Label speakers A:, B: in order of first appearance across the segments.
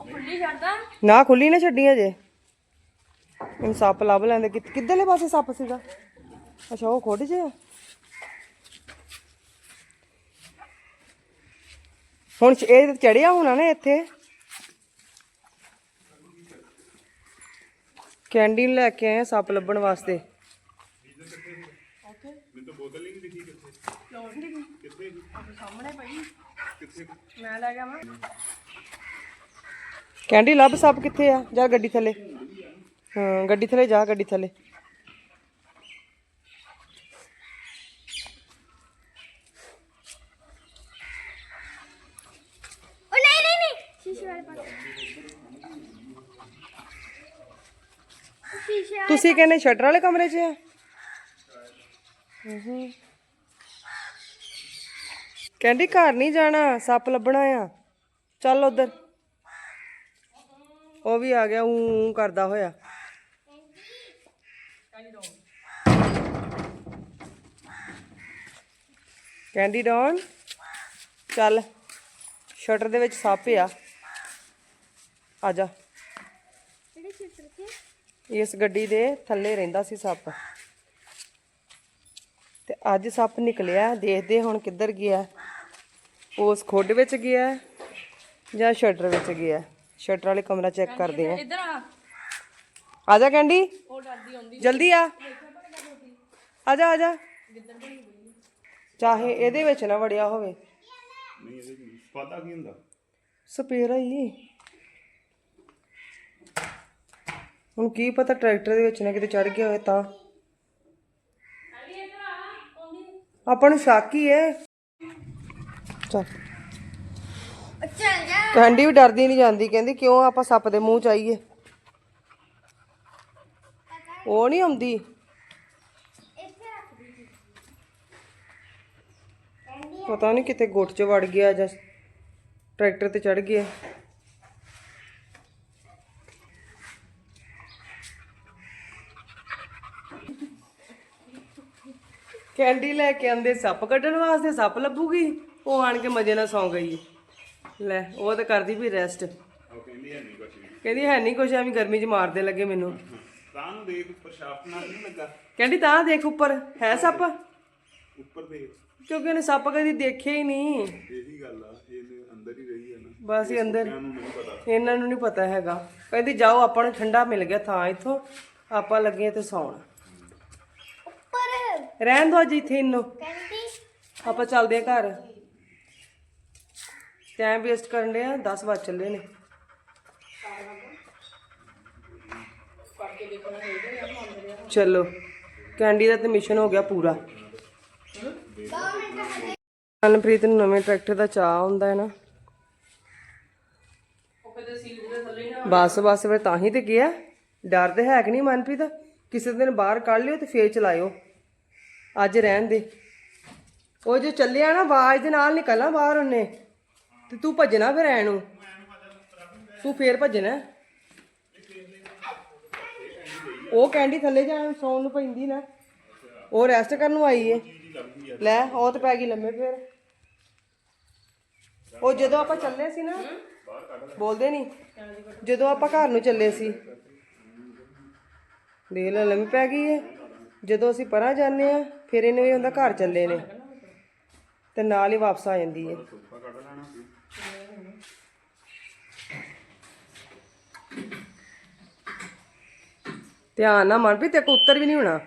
A: ਖੁੱਲੀ ਛੱਡਦਾ
B: ਨਾ ਖੁੱਲੀ ਨਾ ਛੱਡੀ ਅਜੇ। ਹੁਣ ਸੱਪ ਲੱਭ ਲੈਂਦੇ। ਕਿੱਧਰਲੇ ਪਾਸੇ ਸੱਪ ਸੀਗਾ? ਅੱਛਾ ਉਹ ਖੁੱਡ ਜੇ ਹੁਣ ਇਹ ਚੜਿਆ ਹੋਣਾ ਨਾ ਇੱਥੇ। ਕੈਂਡੀ ਲੈ ਕੇ ਆਏ ਆ ਸੱਪ ਲੱਭਣ ਵਾਸਤੇ।
A: ਸਾਹਮਣੇ ਪਈ। ਮੈਂ ਲੈ ਗਿਆ ਮੈਂ
B: ਕੈਂਡੀ ਲੱਭ ਸੱਪ ਕਿੱਥੇ ਆ? ਜਾ ਗੱਡੀ ਥੱਲੇ। ਹਾਂ ਗੱਡੀ ਥੱਲੇ ਜਾ ਗੱਡੀ ਥੱਲੇ।
A: ਉਹ ਨਹੀਂ ਨਹੀਂ ਨਹੀਂ। ਸ਼ੀਸ਼ੇ ਵਾਲੇ ਪਾਸੇ। ਸ਼ੀਸ਼ੇ ਵਾਲੇ
B: ਤੁਸੀਂ ਕਹਿੰਦੇ ਸ਼ਟਰ ਵਾਲੇ ਕਮਰੇ 'ਚ ਆ? ਹੂੰ ਕਹਿੰਦੀ ਘਰ ਨਹੀਂ ਜਾਣਾ। ਸੱਪ ਲੱਭਣਾ ਆ ਚੱਲ ਉਧਰ। ਉਹ ਵੀ ਆ ਗਿਆ ਊਂ ਕਰਦਾ ਹੋਇਆ। ਕੈਂਡੀ ਡੌਨ ਚੱਲ ਸ਼ਟਰ ਦੇ ਵਿੱਚ ਸੱਪ ਆ। ਆ ਜਾ। ਇਸ ਗੱਡੀ ਦੇ ਥੱਲੇ ਰਹਿੰਦਾ ਸੀ ਸੱਪ। ਤੇ ਅੱਜ ਸੱਪ ਨਿਕਲਿਆ ਦੇਖਦੇ ਹੁਣ ਕਿੱਧਰ ਗਿਆ। ਉਸ ਖੁੱਡ ਵਿੱਚ ਗਿਆ ਜਾਂ ਸ਼ਟਰ ਵਿੱਚ ਗਿਆ। ਸ਼ਟਰ ਵਾਲੇ ਕਮਰਾ ਚੈੱਕ ਕਰਦੇ ਆ।
A: ਇੱਧਰ ਆ।
B: ਆ ਜਾ ਕੈਂਡੀ।
A: ਉਹ ਡਰਦੀ ਆਉਂਦੀ
B: ਜਲਦੀ ਆ। ਆ ਜਾ ਆ ਜਾ। ਚਾਹੇ ਇਹਦੇ ਵਿੱਚ ਨਾ ਵੜਿਆ ਹੋਵੇ।
C: ਨਹੀਂ ਇਹਦੇ ਕੀ ਪਾਦਾ ਕੀ ਹੁੰਦਾ?
B: ਸਪੇਰਾ ਹੀ ਹੁਣ ਕੀ ਪਤਾ ਟਰੈਕਟਰ ਦੇ ਵਿੱਚ ਨਾ ਕਿਤੇ ਚੜ ਗਿਆ ਹੋਵੇ ਤਾਂ। ਆਪਾਂ ਨੂੰ ਸ਼ੱਕ ਹੀ ਹੈ ਚੱਲ।
A: ਚੱਲ ਜਾ
B: ਕੈਂਡੀ ਵੀ ਡਰਦੀ ਨਹੀਂ ਜਾਂਦੀ, ਕਹਿੰਦੀ ਕਿਉਂ ਆਪਾਂ ਸੱਪ ਦੇ ਮੂੰਹ ਚ ਆਈਏ ਉਹ ਨਹੀਂ ਆਉਂਦੀ। ਪਤਾ ਨਹੀਂ ਕਿਤੇ ਗੁੱਟ ਚ ਵੜ ਗਿਆ ਜਾਂ ਟਰੈਕਟਰ ਤੇ ਚੜ ਗਿਆ। ਕੈਂਡੀ ਲੈ ਕੇ ਆਂਦੇ ਸੱਪ ਕੱਢਣ ਵਾਸਤੇ ਸੱਪ ਲੱਭੂਗੀ? ਉਹ ਆਣ ਕੇ ਮਜੇ ਨਾਲ ਸੌਂ ਗਈ ਲੈ ਉਹ ਤਾਂ ਕਰਦੀ ਵੀ ਰੈਸਟ
C: ਉਹ ਕਹਿੰਦੀ ਹੈ ਨਹੀਂ ਕੁਛ ਵੀ।
B: ਕਹਿੰਦੀ ਹੈ ਨਹੀਂ ਕੁਛ ਐਵੇਂ ਗਰਮੀ 'ਚ ਮਾਰਦੇ ਲੱਗੇ ਮੈਨੂੰ।
C: ਤਾਂ ਨੂੰ ਦੇਖ ਉੱਪਰ ਸ਼ਾਫਟ ਨਾਲ ਨਹੀਂ ਲੱਗਾ।
B: ਕਹਿੰਦੀ ਤਾਂ ਦੇਖ ਉੱਪਰ ਹੈ ਸੱਪ?
C: ਉੱਪਰ ਦੇਖ।
B: ਕਿਉਂਕਿ ਉਹਨੇ ਸੱਪ ਕਦੀ ਦੇਖਿਆ ਹੀ ਨਹੀਂ।
C: ਇਹੀ ਗੱਲ ਆ ਇਹਦੇ ਅੰਦਰ ਹੀ ਰਹੀ ਹੈ ਨਾ।
B: ਬਸ ਹੀ ਅੰਦਰ
C: ਇਹਨਾਂ ਨੂੰ ਨਹੀਂ ਪਤਾ।
B: ਇਹਨਾਂ ਨੂੰ ਨਹੀਂ ਪਤਾ ਹੈਗਾ। ਕਹਿੰਦੀ ਜਾਓ ਆਪਾਂ ਨੂੰ ਠੰਡਾ ਮਿਲ ਗਿਆ ਥਾਂ ਇੱਥੋਂ। ਆਪਾਂ ਲੱਗੇ ਤੇ ਸੌਣ।
A: ਉੱਪਰ।
B: ਰਹਿਣ ਦੋ ਅੱਜ ਇੱਥੇ ਇਹਨੂੰ
A: ਕਹਿੰਦੀ
B: ਆਪਾਂ ਚੱਲਦੇ ਆ ਘਰ। ਟਾਈਮ ਵੇਸਟ ਕਰਨ ਦੇ ਆ 10 ਵਜ ਚੱਲੇ ਨੇ। ਚਲੋ, ਕੈਂਡੀ ਦਾ ਤੇ ਮਿਸ਼ਨ ਹੋ ਗਿਆ ਪੂਰਾ। ਮਨਪ੍ਰੀਤ ਨੂੰ ਨਵੇਂ ਟਰੈਕਟਰ ਦਾ ਚਾਹ ਹੁੰਦਾ ਹੈ ਨਾ। ਬਸ ਬਸ, ਫਿਰ ਤਾਂ ਹੀ ਤੇ ਗਿਆ। ਡਰ ਤੇ ਹੈ ਕਿ ਨਹੀਂ ਮਨਪ੍ਰੀਤ? ਕਿਸੇ ਦਿਨ ਬਾਹਰ ਕੱਢ ਲਿਓ ਤੇ ਫੇਰ ਚਲਾਇਓ। ਅੱਜ ਰਹਿਣ ਦੇ। ਉਹ ਜੋ ਚੱਲਿਆ ਨਾ, ਆਵਾਜ਼ ਦੇ ਨਾਲ ਨਿਕਲਣਾ ਬਾਹਰ ਉਹਨੇ। ਤੇ ਤੂੰ ਭੱਜਣਾ ਫਿਰ ਐ ਨੂੰ। ਤੂੰ ਫੇਰ ਭੱਜਣਾ। ਉਹ ਕੈਂਡੀ ਥੱਲੇ ਜਾਣ ਸੌਣ ਨੂੰ ਪੈਂਦੀ ਨਾ। ਉਹ ਰੈਸਟ ਕਰਨ ਨੂੰ ਆਈ ਏ। ਲੈ, ਉਹ ਤੇ ਪੈ ਗਈ ਲੰਮੇ ਫੇਰ। ਉਹ ਜਦੋਂ ਆਪਾਂ ਚੱਲੇ ਸੀ ਨਾ, ਬੋਲਦੇ ਨਹੀਂ ਜਦੋਂ ਆਪਾਂ ਘਰ ਨੂੰ ਚੱਲੇ ਸੀ। ਦੇਖ ਲੈ, ਲੰਮੀ ਪੈ ਗਈ ਏ। ਜਦੋਂ ਅਸੀਂ ਪਰਾਂ ਜਾਂਦੇ ਆ, ਫਿਰ ਇਹਨੂੰ ਇਹ ਹੁੰਦਾ ਘਰ ਚੱਲੇ ਨੇ। ਤੇ ਨਾਲ ਹੀ ਵਾਪਸ ਆ ਜਾਂਦੀ ਏ। ਧਿਆਨ ਨਾਲ ਮਨ ਵੀ ਤੇ ਕੋ ਉੱਤਰ ਵੀ ਨਹੀਂ ਹੋਣਾ।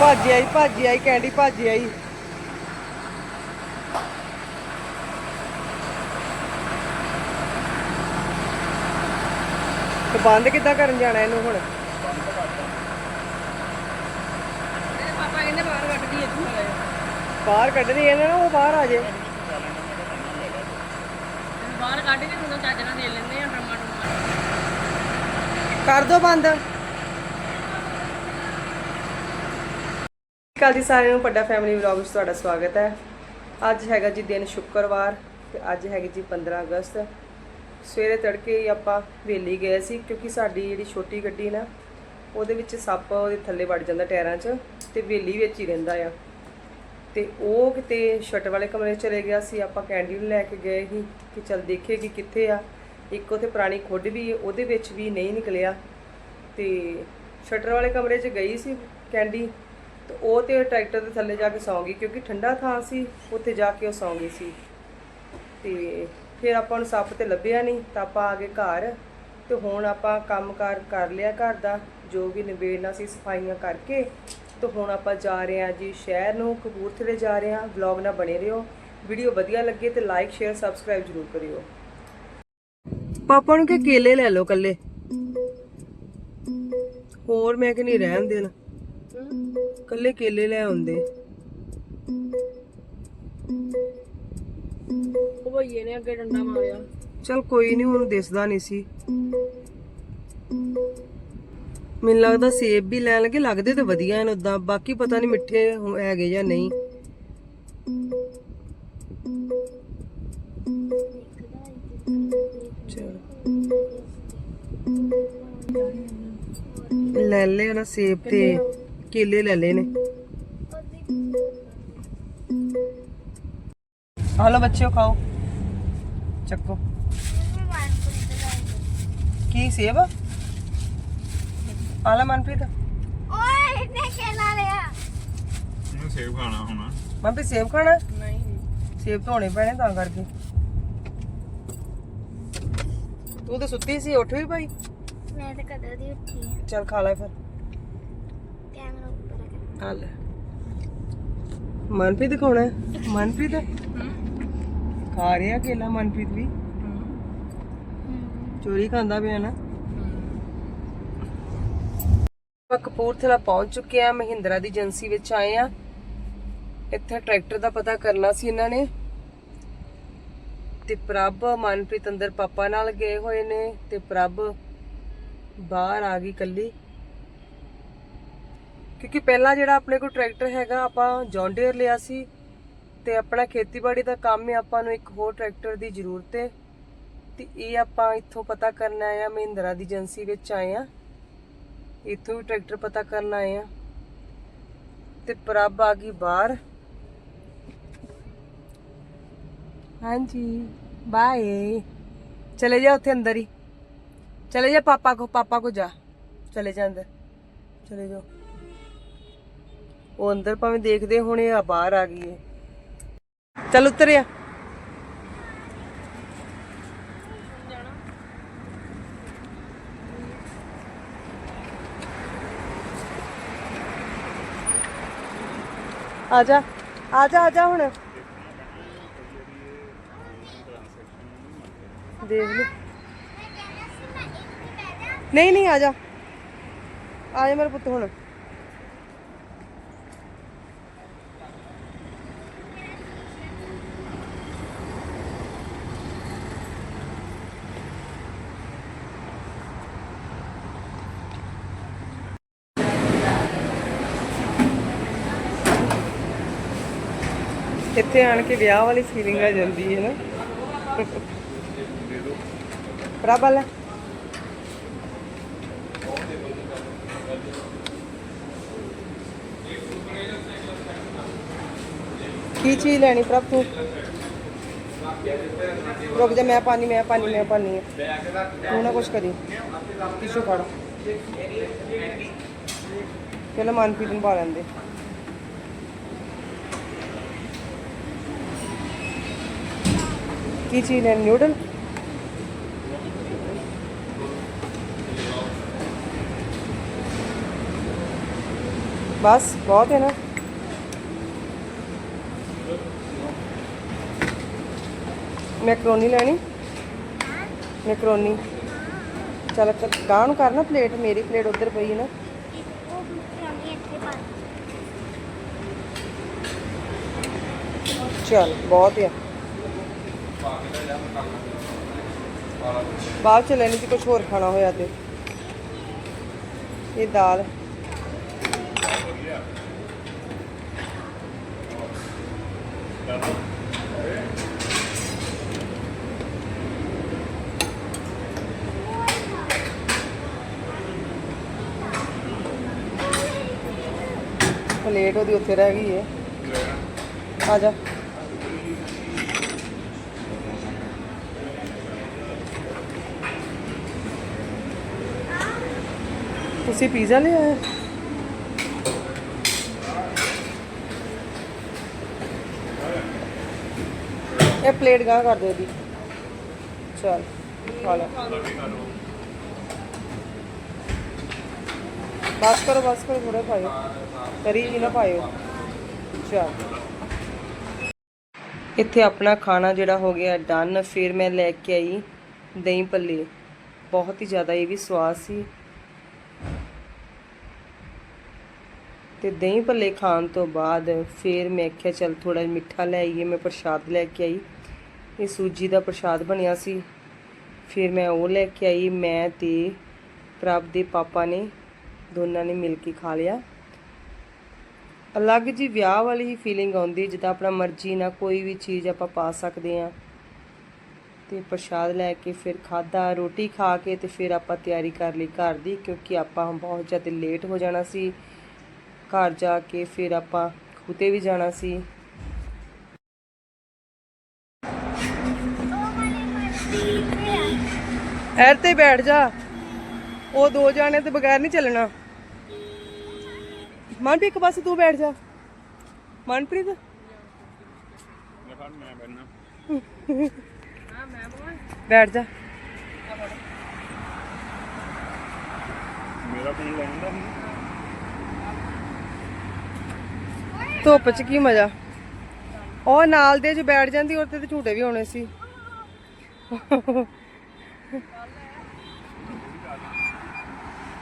B: ਭੱਜ ਆਈ ਭੱਜ ਆਈ, ਕੈਂਡੀ ਭੱਜ ਆਈ। ਤੇ ਬੰਦ ਕਿੱਦਾਂ ਕਰਨ ਜਾਣਾ ਇਹਨੂੰ ਹੁਣ
A: ਪਾਪਾ ਕਹਿੰਦੇ ਬਾਹਰ ਕੱਢਦੀ ਇੱਥੋਂ ਲੈ
B: ਬਾਹਰ ਕੱਢਣੀ ਇਹਨਾਂ ਨੂੰ ਉਹ ਬਾਹਰ ਆ ਜੇ।
A: ਬਾਹਰ ਕੱਢ ਕੇ ਤੁਹਾਨੂੰ ਚੱਜ ਨਾਲ ਦੇ ਲੈਂਦੇ ਆ ਡਰਮਾ ਡਰਮਾ
B: ਕਰ ਦੋ ਬੰਦ। ਕੱਲ ਦੀ ਸਾਰਿਆਂ ਨੂੰ ਵੱਡਾ ਫੈਮਿਲੀ ਵਲੌਗ ਵਿੱਚ ਤੁਹਾਡਾ ਸਵਾਗਤ ਹੈ। ਅੱਜ ਹੈਗਾ ਜੀ ਦਿਨ ਸ਼ੁੱਕਰਵਾਰ ਤੇ ਅੱਜ ਹੈਗੀ ਜੀ 15 ਅਗਸਤ। ਸਵੇਰੇ ਤੜਕੇ ਹੀ ਆਪਾਂ ਵੇਲੀ ਗਏ ਸੀ ਕਿਉਂਕਿ ਸਾਡੀ ਜਿਹੜੀ ਛੋਟੀ ਗੱਡੀ ਨਾ ਉਹਦੇ ਵਿੱਚ ਸੱਪ ਉਹਦੇ ਥੱਲੇ ਵੜ ਜਾਂਦਾ ਟਾਇਰਾਂ 'ਚ ਤੇ ਵੇਲੀ ਵਿੱਚ ਹੀ ਰਹਿੰਦਾ ਆ। ਤੇ ਉਹ ਕਿਤੇ ਸ਼ਟ ਵਾਲੇ ਕਮਰੇ ਚਲੇ ਗਿਆ ਸੀ, ਆਪਾਂ ਕੈਂਡੀ ਨੂੰ ਲੈ ਕੇ ਗਏ ਸੀ ਕਿ ਚਲ ਦੇਖੇਗੀ ਕਿੱਥੇ ਆ। ਇੱਕ ਉੱਥੇ ਪੁਰਾਣੀ ਖੁੱਡ ਵੀ ਉਹਦੇ ਵਿੱਚ ਵੀ ਨਹੀਂ ਨਿਕਲਿਆ। ਤੇ ਸ਼ਟਰ ਵਾਲੇ ਕਮਰੇ 'ਚ ਗਈ ਸੀ ਕੈਂਡੀ, ਤੇ ਉਹ ਤੇ ਟਰੈਕਟਰ ਦੇ ਥੱਲੇ ਜਾ ਕੇ ਸੌਂ ਗਈ, ਕਿਉਂਕਿ ਠੰਡਾ ਥਾਂ ਸੀ, ਉੱਥੇ ਜਾ ਕੇ ਉਹ ਸੌਂ ਗਈ ਸੀ। ਤੇ ਫਿਰ ਆਪਾਂ ਨੂੰ ਸੱਪ ਤੇ ਲੱਭਿਆ ਨਹੀਂ, ਤਾਂ ਆਪਾਂ ਆ ਗਏ ਘਰ। ਤੇ ਹੁਣ ਆਪਾਂ ਕੰਮਕਾਰ ਕਰ ਲਿਆ ਘਰ ਦਾ, ਜੋ ਵੀ ਨਿਬੇੜਨਾ ਸੀ ਸਫਾਈਆਂ ਕਰਕੇ ਤੇ ਹੁਣ ਆਪਾਂ ਜਾ ਰਹੇ ਹਾਂ ਜੀ ਸ਼ਹਿਰ ਨੂੰ ਕਪੂਰਥਲੇ ਜਾ ਰਹੇ ਹਾਂ। ਵਲੌਗ ਨਾਲ ਬਣੇ ਰਹੋ। ਵੀਡੀਓ ਵਧੀਆ ਲੱਗੇ ਤੇ ਲਾਈਕ ਸ਼ੇਅਰ ਸਬਸਕ੍ਰਾਈਬ ਜ਼ਰੂਰ ਕਰਿਓ। ਪਾਪਾ ਨੂੰ ਕਿ ਕੇਲੇ ਲੈ ਲਓ ਕੱਲੇ ਹੋਰ ਮੈਂ ਕਿ ਨਹੀਂ ਰਹਿਣ ਦੇਣਾ। ਕੱਲੇ ਕੇਲੇ ਲੈ ਆਉਂਦੇ।
A: ਉਹ ਭਈਏ ਨੇ ਅੱਗੇ ਡੰਡਾ ਮਾਰਿਆ।
B: ਚਲ ਕੋਈ ਨਹੀਂ ਹੁਣ ਦਿਸਦਾ ਨਹੀਂ ਸੀ। ਮੈਨੂੰ ਲੱਗਦਾ ਸੇਬ ਵੀ ਲੈਣ ਲੱਗੇ, ਲੱਗਦੇ ਤੇ ਵਧੀਆ ਹਨ ਉਦਾਂ ਬਾਕੀ ਪਤਾ ਨਹੀਂ ਮਿੱਠੇ ਹੈਗੇ ਜਾਂ ਨਹੀਂ। ਲੈ ਲੈ ਨਾ ਸੇਬ ਤੇ, ਕੇਲੇ ਲੈ ਲਏ ਨੇ। ਆ ਬੱਚਿਓ, ਖਾਓ। ਚੱਕੋ। ਕੀ ਸੇਬ? ਆਲਾ ਮਨਪ੍ਰੀਤ।
D: ਓਏ ਇਹਨੇ ਖੇਲਾ ਲਿਆ।
C: ਇਹਨੂੰ ਸੇਬ ਖਾਣਾ ਹੋਣਾ।
B: ਮਨਪ੍ਰੀਤ ਸੇਬ ਖਾਣਾ?
A: ਨਹੀਂ।
B: ਸੇਬ ਧੋਣੇ ਪੈਣੇ ਤਾਂ ਕਰਕੇ। ਤੂੰ ਤਾਂ ਸੁੱਤੀ ਸੀ ਉੱਠ ਵੀ ਭਾਈ।
D: ਮੈਂ ਤਾਂ ਕਦੋਂ ਦੀ ਉੱਠੀ ਆ।
B: ਚੱਲ ਖਾ ਲੈ ਫਿਰ।
D: ਕੈਮਰਾ ਉੱਪਰ ਕਰ
B: ਆ ਲੈ। ਮਨਪ੍ਰੀਤ ਕੌਣ ਹੈ? ਮਨਪ੍ਰੀਤ? ਖਾ ਰਿਹਾ ਕੇਲਾ ਮਨਪ੍ਰੀਤ ਵੀ। ਚੋਰੀ ਖਾਂਦਾ ਪਿਆ ਨਾ। ਆਪਾਂ ਕਪੂਰਥਲਾ ਪਹੁੰਚ ਚੁੱਕੇ ਆ ਮਹਿੰਦਰਾ ਦੀ ਏਜੰਸੀ ਵਿੱਚ ਆਏ ਆ ਇੱਥੇ ਟਰੈਕਟਰ ਦਾ ਪਤਾ ਕਰਨਾ ਸੀ ਇਹਨਾਂ ਨੇ। ਤੇ ਪ੍ਰਭ ਮਨਪ੍ਰੀਤ ਅੰਦਰ ਪਾਪਾ ਨਾਲ ਗਏ ਹੋਏ ਨੇ ਤੇ ਪ੍ਰਭ ਬਾਹਰ ਆ ਗਈ ਕੱਲੀ। ਕਿਉਂਕਿ ਪਹਿਲਾਂ ਜਿਹੜਾ ਆਪਣੇ ਕੋਲ ਟਰੈਕਟਰ ਹੈਗਾ, ਆਪਾਂ ਜੌਂਡੀਅਰ ਲਿਆ ਸੀ ਤੇ ਆਪਣਾ ਖੇਤੀਬਾੜੀ ਦਾ ਕੰਮ ਹੈ, ਆਪਾਂ ਨੂੰ ਇੱਕ ਹੋਰ ਟਰੈਕਟਰ ਦੀ ਜ਼ਰੂਰਤ ਹੈ। ਤੇ ਇਹ ਆਪਾਂ ਇੱਥੋਂ ਪਤਾ ਕਰਨਾ ਆ ਮਹਿੰਦਰਾ ਦੀ ਏਜੰਸੀ ਵਿੱਚ ਆਏ ਆ ਇੱਥੋਂ ਵੀ ਟਰੈਕਟਰ ਪਤਾ ਕਰਨ ਆਏ ਆ। ਤੇ ਪ੍ਰਭ ਆ ਗਈ ਬਾਹਰ। ਹਾਂਜੀ ਬਾਏ ਚਲੇ ਜਾ ਉੱਥੇ ਅੰਦਰ ਹੀ। ਚਲੇ ਜਾ ਪਾਪਾ ਕੋ ਪਾਪਾ ਕੋ ਜਾ। ਚਲੇ ਜਾ ਅੰਦਰ। ਚਲੇ ਜਾਓ। ਉਹ ਅੰਦਰ ਭਾਵੇਂ ਦੇਖਦੇ ਹੋਣੇ ਆ, ਬਾਹਰ ਆ ਗਈ ਏ। ਚੱਲ ਉਤਰਿਆ ਆ ਜਾ ਆ ਜਾ ਆ ਜਾ ਹੁਣ। ਦੇਖ ਲੈ ਨਹੀਂ ਨਹੀਂ, ਆ ਜਾ। ਆ ਜਾ ਮੇਰੇ ਪੁੱਤ ਹੁਣ। ਇੱਥੇ ਆਣ ਕੇ ਵਿਆਹ ਵਾਲੀ ਫੀਲਿੰਗ ਆ ਜਾਂਦੀ ਹੈ ਨਾ। ਪ੍ਰਬਲ ਕੀ ਚੀਜ਼ ਲੈਣੀ ਪ੍ਰਭ ਤੂੰ? ਰੁਕ ਜਾ, ਮੈਂ ਪਾਣੀ ਮੈਂ ਪਾਣੀ ਮੈਂ ਪਾਣੀ। ਹੈ ਤੂੰ ਨਾ ਕੁਛ ਕਰੀ। ਟਿਸ਼ੂ ਫੜ। ਚਲੋ ਮਨਪ੍ਰੀਤ ਨੂੰ ਪਾ ਲੈਂਦੇ। ਕੀ ਚੀਜ਼ ਲੈਣੀ ਨਿਊਡਲ ਬਸ ਬਹੁਤ ਹੈ ਨਾ ਮੈਕਰੋਨੀ ਲੈਣੀ ਮੈਕਰੋਨੀ ਚੱਲ ਗਾਂ ਨੂੰ ਕਰਨਾ ਪਲੇਟ ਮੇਰੀ ਪਲੇਟ ਉਧਰ ਪਈ ਹੈ ਨਾ
D: ਉਹ ਪੁਰਾਣੀ ਇੱਥੇ ਪਾ
B: ਚੱਲ ਬਹੁਤ ਆ ਬਾਅਦ ਚ ਲੈਣੀ ਸੀ ਕੁਝ ਹੋਰ ਖਾਣਾ ਹੋਇਆ ਤੇ। ਇਹ ਦਾਲ। ਪਲੇਟ ਉਹਦੀ ਉੱਥੇ ਰਹਿ ਗਈ ਹੈ। ਆ ਜਾ। ਤੁਸੀਂ ਪੀਜ਼ਾ ਲਿਆ ਆਏ ਇਹ ਪਲੇਟ ਗਾਂ ਕਰ ਦਿਓ ਦੀ। ਚਲ, ਖਾ ਲੈ। ਬਸ ਕਰੋ ਬਸ ਕਰੋ ਥੋੜਾ ਖਾਇਓ। ਕਰੀ ਵੀ ਨਾ ਪਾਇਓ। ਚਲ। ਇੱਥੇ ਆਪਣਾ ਖਾਣਾ ਜਿਹੜਾ ਹੋ ਗਿਆ ਡਨ ਫਿਰ ਮੈਂ ਲੈ ਕੇ ਆਈ ਦਹੀਂ ਭੱਲੇ। ਬਹੁਤ ਹੀ ਜ਼ਿਆਦਾ ਇਹ ਵੀ ਸਵਾਦ ਸੀ। ਤੇ ਦਹੀਂ ਭੱਲੇ ਖਾਣ ਤੋਂ ਬਾਅਦ ਫਿਰ ਮੈਂ ਕਿਹਾ ਚਲ ਥੋੜਾ ਮਿੱਠਾ ਲੈ ਆਈਏ। ਮੈਂ ਪ੍ਰਸ਼ਾਦ ਲੈ ਕੇ ਆਈ। ਇਹ ਸੂਜੀ ਦਾ ਪ੍ਰਸ਼ਾਦ ਬਣਿਆ ਸੀ। ਫਿਰ ਮੈਂ ਉਹ ਲੈ ਕੇ ਆਈ, ਮੈਂ ਤੇ ਪ੍ਰਭ ਦੇ ਪਾਪਾ ਨੇ, ਦੋਨਾਂ ਨੇ ਮਿਲ ਕੇ ਖਾ ਲਿਆ। ਅਲੱਗ ਜੀ ਵਿਆਹ ਵਾਲੀ ਹੀ ਫੀਲਿੰਗ ਆਉਂਦੀ, ਜਿੱਦਾਂ ਆਪਣਾ ਮਰਜ਼ੀ ਨਾਲ ਕੋਈ ਵੀ ਚੀਜ਼ ਆਪਾਂ ਪਾ ਸਕਦੇ ਆ ਤੇ ਪ੍ਰਸ਼ਾਦ ਲੈ ਕੇ ਫਿਰ ਖਾਦਾ ਰੋਟੀ ਖਾ ਕੇ ਤੇ ਫਿਰ ਆਪਾਂ ਤਿਆਰੀ ਕਰ ਲਈ ਘਰ ਦੀ, ਕਿਉਂਕਿ ਆਪਾਂ ਬਹੁਤ ਜ਼ਿਆਦਾ ਲੇਟ ਹੋ ਜਾਣਾ ਸੀ। ਘਰ ਜਾ ਕੇ ਫਿਰ ਆਪਾਂ ਖੂਤੇ ਵੀ ਜਾਣਾ ਸੀ। ਐਰ ਤੇ ਬੈਠ ਜਾ। ਉਹ ਦੋ ਜਾਣੇ ਤੇ ਬਗੈਰ ਨਹੀਂ ਚੱਲਣਾ। ਮਨਪ੍ਰੀਤ, ਇੱਕ ਪਾਸੇ ਤੂੰ ਬੈਠ ਜਾ। ਮਨਪ੍ਰੀਤ? ਬੈਠ ਜਾ।
C: ਮੇਰਾ ਫੋਨ ਲਾਉਂਦਾ ਹੁਣ
B: ਧੁੱਪ 'ਚ ਕੀ ਮਜ਼ਾ? ਉਹ ਨਾਲ ਦੇ 'ਚ ਬੈਠ ਜਾਂਦੀ ਉਹਦੇ ਤੇ ਝੂਟੇ ਵੀ ਹੋਣੇ ਸੀ।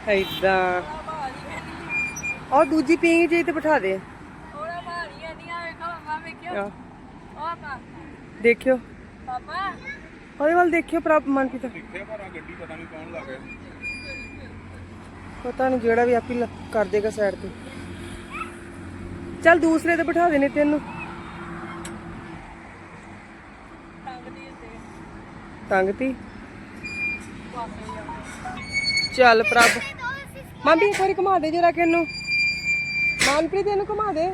B: ਐਦਾਂ ਉਹ ਦੂਜੀ ਪੀਂਗ ਜੀ ਤੇ ਬਿਠਾ ਦੇ।
A: ਉਹਦਾ ਭਾਰੀਆਂ ਨਹੀਂ ਆ ਵੇਖੋ ਮਾਮਾ ਵੇਖਿਓ।
B: ਆਹ,
A: ਉਹ ਪਾ
B: ਦੇਖਿਓ।
A: ਪਾਪਾ।
B: ਉਹਦੇ ਵੱਲ ਦੇਖਿਓ ਪ੍ਰਭ ਮਨਪ੍ਰੀਤ
C: ਦੇਖਿਆ ਪਰ ਆ ਗੱਡੀ ਪਤਾ ਨਹੀਂ ਕੌਣ ਲਾ ਗਿਆ
B: ਪਤਾ ਨਹੀਂ ਜਿਹੜਾ ਵੀ ਆਪੀ ਕਰ ਦੇਗਾ ਸਾਈਡ ਤੇ। ਚੱਲ ਦੂਸਰੇ ਤੇ ਬਿਠਾ ਦੇਣੇ ਤੈਨੂੰ। ਤੰਗਤੀ। ਚੱਲ ਪ੍ਰਭ। ਮੰਮੀ ਇੱਕ ਵਾਰੀ ਘੁਮਾ ਦੇ ਜਰਾ ਕਿ ਇਹਨੂੰ ਮਨਪ੍ਰੀਤ ਇਹਨੂੰ ਘੁਮਾ ਦੇ।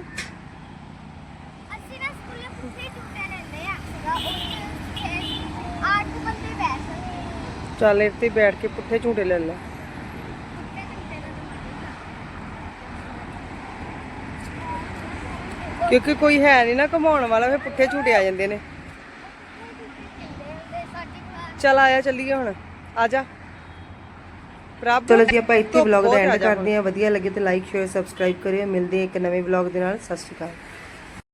B: ਚੱਲ ਇੱਥੇ ਬੈਠ ਕੇ ਪੁੱਠੇ ਝੂਟੇ ਲੈ ਲੈ
D: ਪੁੱਠੇ ਝੂਟੇ ਦਾ
B: ਕਿਉਂਕਿ ਕੋਈ ਹੈ ਨਹੀਂ ਨਾ ਘੁਮਾਉਣ ਵਾਲਾ ਫਿਰ ਪੁੱਠੇ ਝੂਟੇ ਆ ਜਾਂਦੇ ਨੇ। ਚੱਲ ਆਇਆ ਚੱਲੀਏ ਹੁਣ। ਆ ਜਾ। ਪ੍ਰਭ ਚਲੋ ਜੀ ਆਪਾਂ ਇੱਥੇ ਵਲੌਗ ਦਾ ਐਂਡ ਕਰਦੇ ਹਾਂ। ਵਧੀਆ ਲੱਗੇ ਤੇ ਲਾਈਕ ਸ਼ੇਅਰ ਸਬਸਕ੍ਰਾਈਬ ਕਰਿਓ। ਮਿਲਦੇ ਇੱਕ ਨਵੇਂ ਵਲੌਗ ਦੇ ਨਾਲ। ਸਤਿ ਸ਼੍ਰੀ ਅਕਾਲ।